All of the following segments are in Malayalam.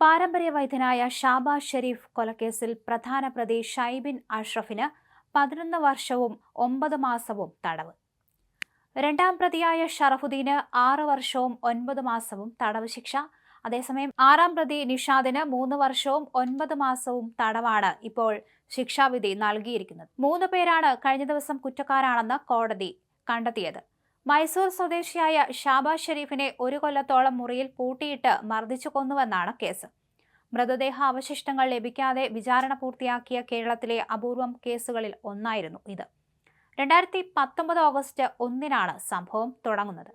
പാരമ്പര്യ വൈദ്യനായ ഷാബാസ് ഷെരീഫ് കൊലക്കേസിൽ പ്രധാന പ്രതി ഷൈബിൻ അഷ്റഫിന് പതിനൊന്ന് വർഷവും ഒമ്പത് മാസവും തടവ്. രണ്ടാം പ്രതിയായ ഷറഫുദ്ദീന് ആറ് വർഷവും ഒൻപത് മാസവും തടവ് ശിക്ഷ. അതേസമയം ആറാം പ്രതി നിഷാദിന് മൂന്ന് വർഷവും ഒൻപത് മാസവും തടവാണ് ഇപ്പോൾ ശിക്ഷാവിധി നൽകിയിരിക്കുന്നത്. മൂന്ന് പേരാണ് കഴിഞ്ഞ ദിവസം കുറ്റക്കാരാണെന്ന് കോടതി കണ്ടെത്തിയത്. മൈസൂർ സ്വദേശിയായ ഷാബാസ് ഷെരീഫിനെ ഒരു കൊല്ലത്തോളം മുറിയിൽ പൂട്ടിയിട്ട് മർദ്ദിച്ചു കൊന്നുവെന്നാണ് കേസ്. മൃതദേഹ അവശിഷ്ടങ്ങൾ ലഭിക്കാതെ വിചാരണ പൂർത്തിയാക്കിയ കേരളത്തിലെ അപൂർവം കേസുകളിൽ ഒന്നായിരുന്നു ഇത്. രണ്ടായിരത്തി പത്തൊമ്പത് ഓഗസ്റ്റ് ഒന്നിനാണ് സംഭവം തുടങ്ങുന്നത്.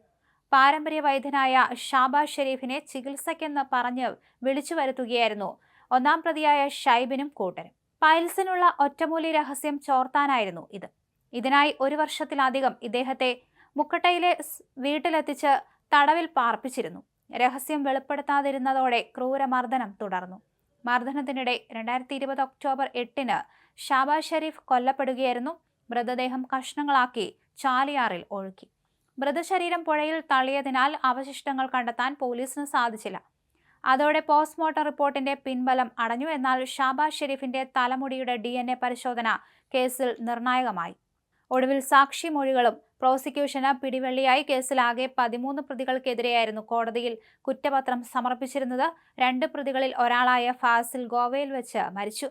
പാരമ്പര്യ വൈദ്യനായ ഷാബാസ് ഷെരീഫിനെ ചികിത്സയ്ക്കെന്ന് പറഞ്ഞ് വിളിച്ചു വരുത്തുകയായിരുന്നു ഒന്നാം പ്രതിയായ ഷൈബിനും കൂട്ടരും. പൈൽസിനുള്ള ഒറ്റമൂലി രഹസ്യം ചോർത്താനായിരുന്നു ഇത്. ഇതിനായി ഒരു വർഷത്തിലധികം ഇദ്ദേഹത്തെ മുക്കട്ടയിലെ വീട്ടിലെത്തിച്ച് തടവിൽ പാർപ്പിച്ചിരുന്നു. രഹസ്യം വെളിപ്പെടുത്താതിരുന്നതോടെ ക്രൂരമർദ്ദനം തുടർന്നു. മർദ്ദനത്തിനിടെ രണ്ടായിരത്തി ഇരുപത് ഒക്ടോബർ എട്ടിന് ഷാബാസ് ഷെരീഫ് കൊല്ലപ്പെടുകയായിരുന്നു. മൃതദേഹം കഷ്ണങ്ങളാക്കി ചാലിയാറിൽ ഒഴുക്കി. മൃതശരീരം പുഴയിൽ തള്ളിയതിനാൽ അവശിഷ്ടങ്ങൾ കണ്ടെത്താൻ പോലീസിന് സാധിച്ചില്ല. അതോടെ പോസ്റ്റ്മോർട്ടം റിപ്പോർട്ടിന്റെ പിൻബലം അടഞ്ഞു. എന്നാൽ ഷാബാസ് ഷെരീഫിന്റെ തലമുടിയുടെ ഡി പരിശോധന കേസിൽ നിർണായകമായി. ഒടുവിൽ സാക്ഷി മൊഴികളും പ്രോസിക്യൂഷന് പിടിവള്ളിയായി കേസിലാകെ പതിമൂന്ന് പ്രതികൾക്കെതിരെയായിരുന്നു കോടതിയിൽ കുറ്റപത്രം സമർപ്പിച്ചിരുന്നത്. രണ്ട് പ്രതികളിൽ ഒരാളായ ഫാസിൽ ഗോവയിൽ വെച്ച് മരിച്ചു.